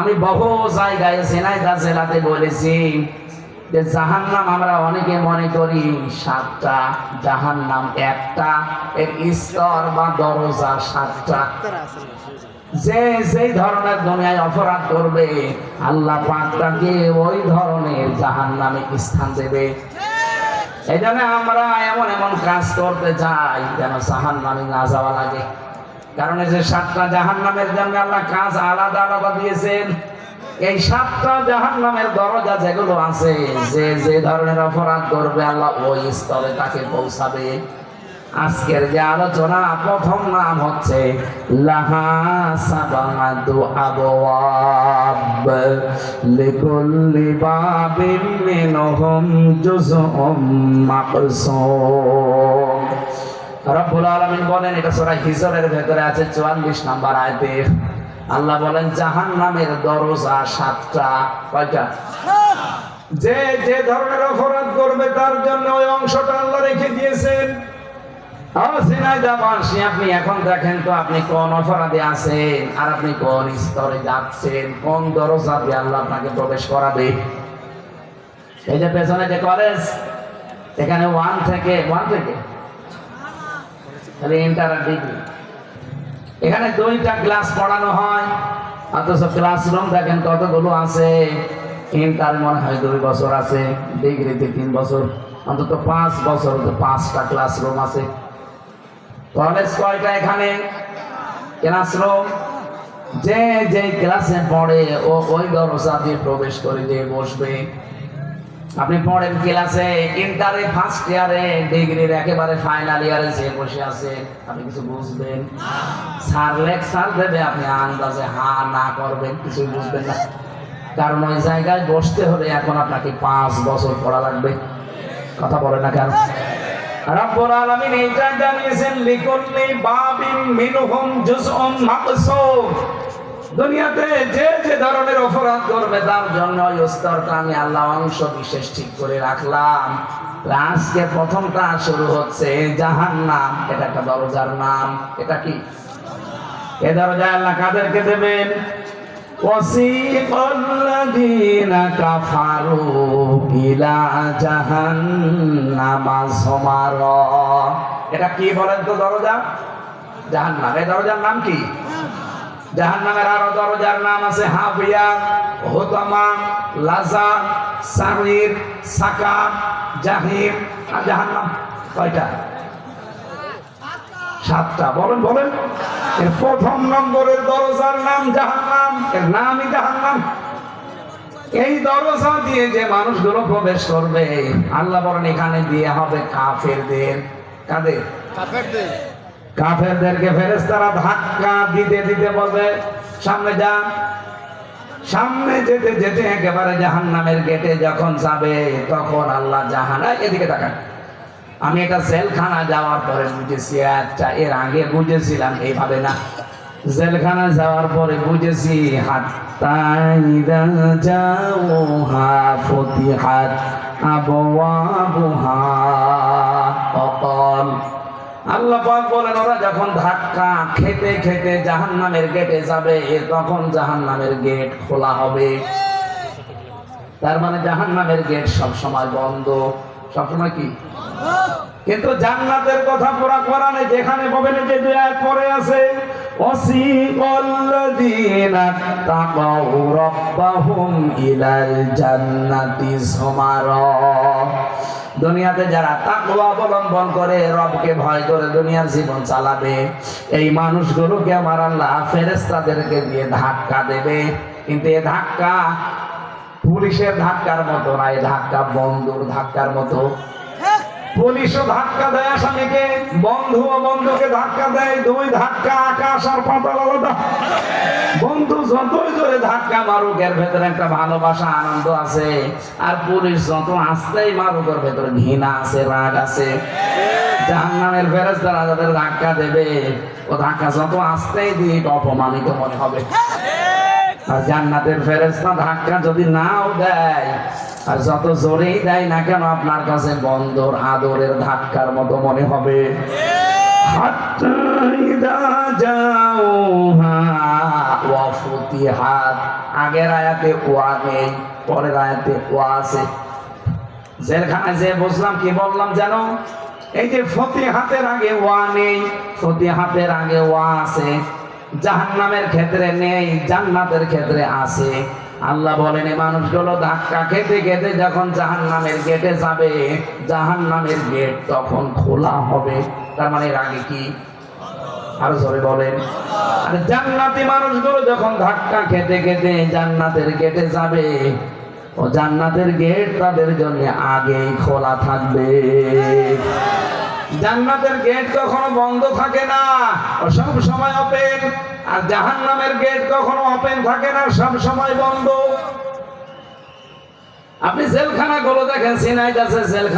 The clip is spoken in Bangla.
আমি বহু জায়গায় সেনাইদা জেলাতে বলেছি যে জাহান্নাম আমরা অনেকে মনে করি সাতটা, জাহান্নাম একটা, এর স্তর বা দরজা সাতটা। যে যেই ধরনের দুনিয়ায় অপরাধ করবে, আল্লাহ পাক তাকে ওই ধরনের জাহান্নামে স্থান দেবে। এই জন্য আমরা এমন এমন কাজ করতে চাই যেন জাহান্নামে না যাওয়া লাগে। কারণ যে সাতটা জাহান্নামের জন্য আল্লাহ কাজ আলাদা আলাদা দিয়েছেন। এই সাতটা জাহান্নামের দরজা যেগুলো আছে, যে যে ধরনের অপরাধ করবে আল্লাহ ওই স্তরে তাকে পৌঁছাবে। আজকের যে আলোচনা, প্রথম নাম হচ্ছে, লাহা মাকসুম। রব্বুল আলামিন বলেন, এটা সূরা হিজরের ভেতরে আছে 44 নাম্বার আয়াতে। আল্লাহ বলেন, জাহান্নামের দরজা সাতটা, কয়টা? যে যে ধরনের অপরাধ করবে, তার জন্য ওই অংশটা আল্লাহ রেখে দিয়েছেন। আপনি এখন দেখেন তো আপনি কোন অপরাধে আছেন, আর আপনি কোন স্তরে যাচ্ছেন, কোন দরজা দিয়ে আল্লাহ আপনাকে প্রবেশ করাবে। এই যে পেছনে যে কলেজ এখানে ওয়ান থেকে ওয়ান থেকে? ইন্টার ডিগ্রি এখানে দুইটা ক্লাস পড়ানো হয়, অথচ ক্লাসরুম দেখেন কতগুলো আছে। ইন্টার মনে হয় দুই বছর আছে ডিগ্রিতে তিন বছর, অন্তত পাঁচ বছর পাঁচটা ক্লাসরুম আছে। কলেজ কয়টা এখানে? ক্লাসরুম যে যে ক্লাসে পড়ে, ও ওই দরজা দিয়ে প্রবেশ করে দিয়ে বসবে আপনি পড়েন ক্লাসে ইন্টারে ফার্স্ট ইয়ারে ডিগ্রির একেবারে ফাইনাল ইয়ারে যে বসে আছে আপনি কিছু বুঝবেন? স্যার লেকচার দেবে আপনি আন্দাজে হা না করবেন, কিছু বুঝবেন না। কারণ ওই জায়গায় বসতে হলে এখন আপনাকে পাঁচ বছর পড়া লাগবে। কথা বলে না কেন? রব্বুল আলামিন এইটা জানিয়েছেন লিকুল্লি বাবিন মিনহুম জুজউম মাকসুম। দুনিয়াতে যে যে ধরনের অপরাধ করবে তার জন্য ওই স্তরটা আমি আল্লাহ অংশ বিশেষ ঠিক করে রাখলাম আজকে প্রথমটা শুরু হচ্ছে জাহান্নাম এটা একটা দরজার নাম এটা কি এ দরজা আল্লাহ কাদেরকে দেবেন وسيق الذين كفروا إلى جهنم زمرا এটা কি বলেন তো দরজা জাহান্নাম এই দরজার নাম কি জাহান্নামের আরও দরজার নাম আছে হাবিয়া, হুতামা, লাজা সাহির সাকার জাহিম আর জাহান্নাম। কয়টা? সাতটা। বলেন বলেন। এর প্রথম নম্বরের দরজার নাম জাহান্নাম, এর নামই জাহান্নাম। এই দরজা দিয়ে যে মানুষগুলো প্রবেশ করবে, আল্লাহ বলেন এখানে দিয়ে হবে কাফেরদের। কাদের? কাফেরদেরকে ফেরেশতারা ধাক্কা দিতে দিতে বলবে, সামনে যা, সামনে যেতে যেতে একেবারে জাহান্নামের গেটে যখন যাবে, তখন আল্লাহ জাহানা এদিকে তাকান। আমি এটা জেলখানা যাওয়ার পরে বুঝেছি আচ্ছা এর আগে বুঝেছিলাম এইভাবে না। জেলখানা যাওয়ার পরে বুঝেছি হাত তাইদা আল্লাহ পাক বলেন, ওরা যখন ধাক্কা খেতে খেতে জাহান্নামের গেটে যাবে তখন জাহান্নামের গেট খোলা হবে। তার মানে জাহান্নামের গেট সব সময় বন্ধ। সব সময় কি? কিন্তু জান্নাতের কথা পুরা কোরআনে যেখানে বলেন যে দুই আয়াত পরে আছে ওয়াসিকাল্লাযীনা তাকাউ রাব্বাহুম ইলাল জান্নাতি সুমারা। দুনিয়াতে যারা তাকওয়া অবলম্বন করে, রবকে ভয় করে দুনিয়ার জীবন চালাবে, এই মানুষগুলোকে আমার আল্লাহ ফেরেশতাদেরকে দিয়ে ধাক্কা দেবে। কিন্তু এ ধাক্কা পুলিশের ধাক্কার মতো না এই ধাক্কা বন্ধুর ধাক্কার মতো। পুলিশও ধাক্কা দেয় আসামিকে বন্ধু ও বন্ধুকে ধাক্কা দেয়, দুই ধাক্কা আকাশ আর পাতাল আলাদা। বন্ধু যতই জোরে ধাক্কা মারুক, এর ভেতরে একটা ভালোবাসা, আনন্দ আছে। আর পুলিশ যত আসতেই মারুক ওর ভেতরে ঘৃণা আছে, রাগ আছে। জাহান্নামের যাদের ধাক্কা দেবে, ও ধাক্কা যত আসতেই দিয়ে অপমানিত মনে হবে। আর জান্নাতের ফেরেশতা ধাক্কা যদি নাও দেয়, আর যত জোরেই দেয় না কেন আপনার কাছে বন্দর আদরের ধাক্কার মতো মনে হবে। ফুতিহাত। আগের আয়াতে ওয়া নেই, পরের আয়াতে ওয়া আছে। জেলখানায় যে বুঝলাম কি বললাম জানো এই যে ফতিহাতের আগে ওয়া নেই, ফতিহাতের আগে ওয়া আছে। জাহান্নামের ক্ষেত্রে নেই, জান্নাতের ক্ষেত্রে আছে। আল্লাহ বলেন মানুষগুলো ধাক্কা খেতে খেতে যখন জাহান্নামের গেটে যাবে, জাহান্নামের গেট তখন খোলা হবে। তার মানে আগে কি? আরও জোরে বলেন। আর জান্নাতি মানুষগুলো যখন ধাক্কা খেতে খেতে জান্নাতের গেটে যাবে, ও জান্নাতের গেট তাদের জন্য আগেই খোলা থাকবে। জান্নাতের গেট কখনো বন্ধ থাকে না। সব সময় ওপেন আর জাহান নামের গেট কখনো ওপেন থাকে না, সব সময় বন্ধ। আপনি জেলখানা গুলো দেখেন, সিনাই আছে জেলখানা।